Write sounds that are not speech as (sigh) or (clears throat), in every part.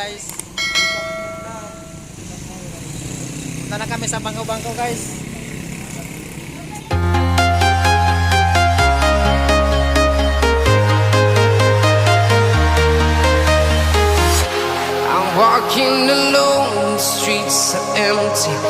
guys. Punta na kami sa bangko-bangko guys. I'm walking alone, the streets are empty.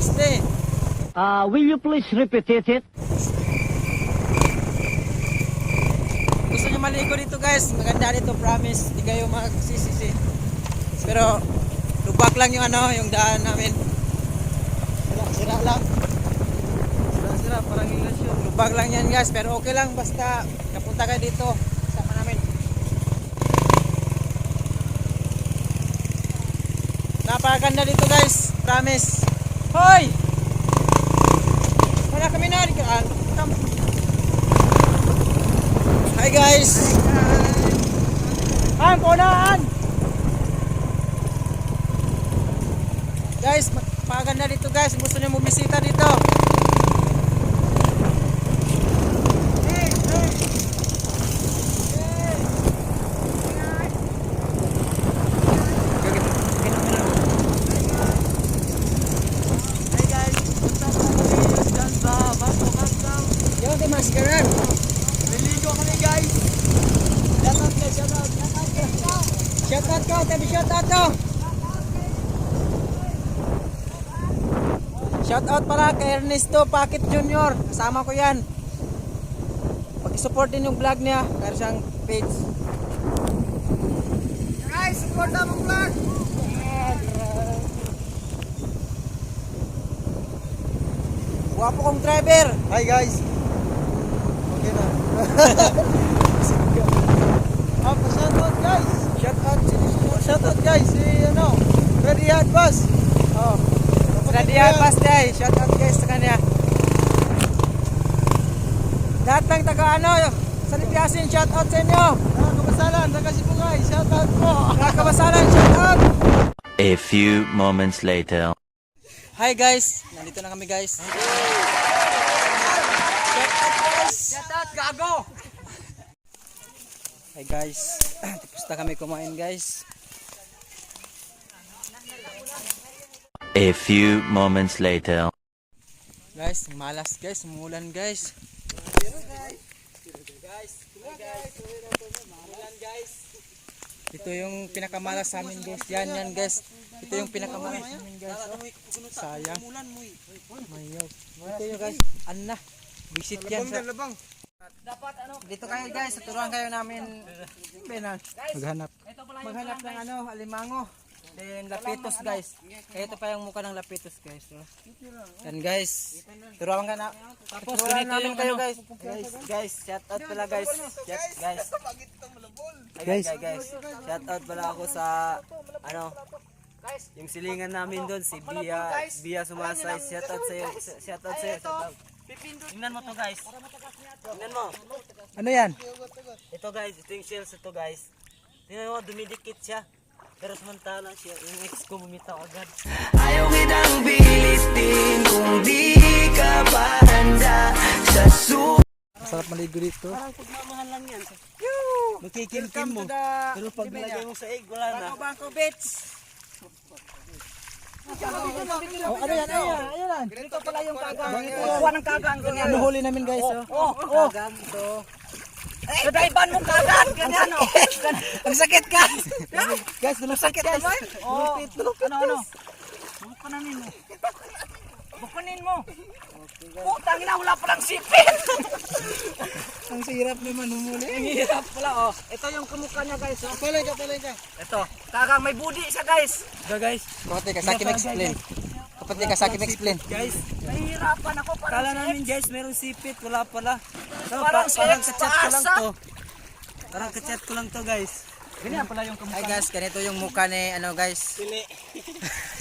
XD. Uh, will you please repeat it? Gusto nyo maligo dito guys, maganda dito, promise. Hindi kayo magsisisi. Pero, lubak lang yung ano, yung daan namin. Sira, sira lang. Sira, sira, parang yun. Lubak lang yan guys, pero okay lang basta kapunta kayo dito. Sama namin. Napakaganda dito guys, promise. Hoy! Wala kami na, come. Hi guys! Ang kunaan! Guys, ma- maganda dito guys. Gusto niyo bumisita dito. Hi guys, punta po kami dyan sa Basto Custom. Yo, di maskaran. Niligo kami guys. Shoutout ka, shoutout. Shoutout ko, tabi shoutout ko. Shoutout pala kay Ernesto Pakit Jr. Kasama ko yan. Pag-support din yung vlog niya. Meron siyang page. Guys, support na mong vlog. Wapo kong driver. Hi guys. Okay na. (laughs) (laughs) Ah, pa-shoutout guys. Shoutout. Shoutout guys. Si ano, Ready Hot Bus. Oh. Radial Pass Day. Shoutout guys sa kanya. Lahat ng taga ano, sa Lipiasin, shoutout sa inyo. Ah, kapasalan, Nakasipungay. Shoutout po. Mga kabasalan, shoutout. A few moments later. Hi guys, nandito na kami guys. Shoutout guys. Shoutout gago. Hi guys, (clears throat) tapos na kami kumain guys. A few moments later. Guys, malas guys, umulan guys. Ito yung pinakamalas sa amin guys. Yan yan guys. Ito yung pinakamalas sa amin guys. Oh. Sayang. Mayaw. Ito yung guys. Anna. Visit yan sa... Dito kayo guys. Turuan kayo namin. Benan. Maghanap. Maghanap ng ano, alimango. Then lapitos guys. Kaya ito pa yung mukha ng lapitos guys. So. Yan guys. Turuan ka na. Tapos turuan namin kayo guys. Guys, guys, shout out pala guys. Shout, guys. Guys, (laughs) guys, guys. Shout out pala ako sa ano yung silingan namin doon si Bia Bia Sumasay. Shout out sa iyo. Shout out sa iyo. Shout out. Tingnan mo to guys. Tingnan mo. Ano yan? Ito guys, ito yung shells ito guys. Tingnan mo, dumidikit siya. Pero samantala siya, yung ex ko bumitaw agad. Ayaw kitang pilitin kung di ka pa handa sa su. Sarap maligo dito. Parang pagmamahal lang yan. Magkikimkim mo. Pero pag nilagay mo sa egg, wala na. Bangko Bangko Beach. Oh, ano yan? Ano yan? Ano yan? Ganito pala yung kagang. Kuha ng kagang. Ano huli namin guys? Oh, oh, oh. Kagang ito. Kadaiban mo kagang. Ganyan oh. Ang sakit ka. guys, dulong sakit guys. Oh, ano, ano? Pa namin mo? Bukunin mo. Putang ina, wala palang sipin. (laughs) Ang sirap naman humuli. Ang hirap pala, oh. Ito yung kamukha niya, guys, oh. Palay ka, palay ka. Ito. Kagang may budi siya, guys. Ito, guys. Kapatid ka sa akin explain. Sa akin explain. Guys, nahihirapan ako para Kala namin guys, merong sipit, wala pala. So, Parang pa- parang kachat ko lang to. Parang kachat ko lang to guys. Ganyan pala yung kamukha. Ay guys, ganito yung mukha ni ano guys. Pili.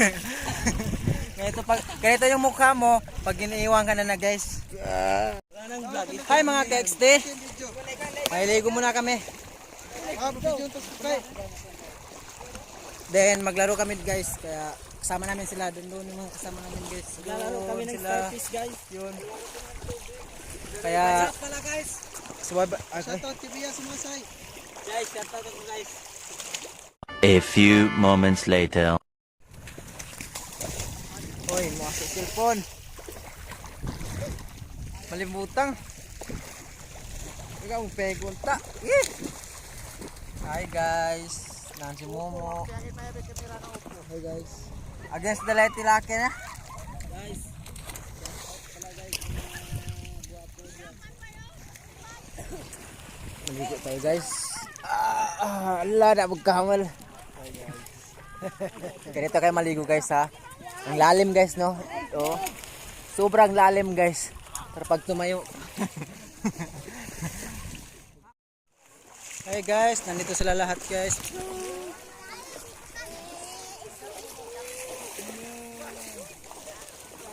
(laughs) ganito pag ganito yung mukha mo pag iniiwan ka na na guys. Hi mga KXT. Mailigo muna kami. Ah. Then maglaro kami guys kaya kasama namin sila doon doon yung mga kasama namin guys. Lalaro kami ng starfish guys. Yun. Kaya Pala guys. subab okay. Shoutout Bia Sumasay. Guys, shout out ako guys. A few moments later. Oy, mo sa cellphone. Malimutan. Ikaw ang pegunta. Eh. Hi guys. Nansi Momo. Hi guys. Against the light tilaki na. Guys, Maligo tayo guys. Ah, ala na magkahamal. (laughs) Ganito kayo maligo guys ha. Ang lalim guys no. Oh. Sobrang lalim guys. Pero pag tumayo. (laughs) Hey guys, nandito sila lahat guys.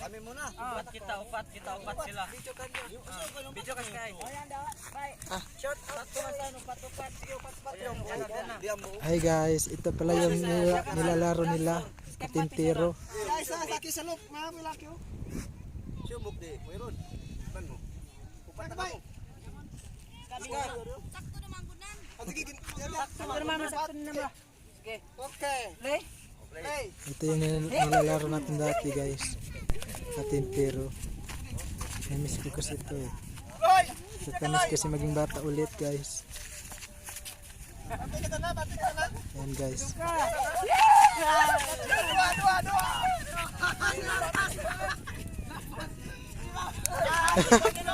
Kami muna. Upat kita, upat kita, upat sila. Video kan Video kan kay. Shot out man sa upat, upat. Upat, upat. Hi guys, ito pala yung nila, nilalaro nila. Katintero. guys, ah, saki sa loop, mga milaki oh. Subok di, mayroon. Ban mo. Upat ba? Sakto naman, sakto naman. Sige. Okay. Play. Ito yung nil- nilalaro natin dati guys. Katintero. Namiss ko kasi ito eh. Hoy! Natamis kasi maging bata ulit guys. Ayan guys. (laughs)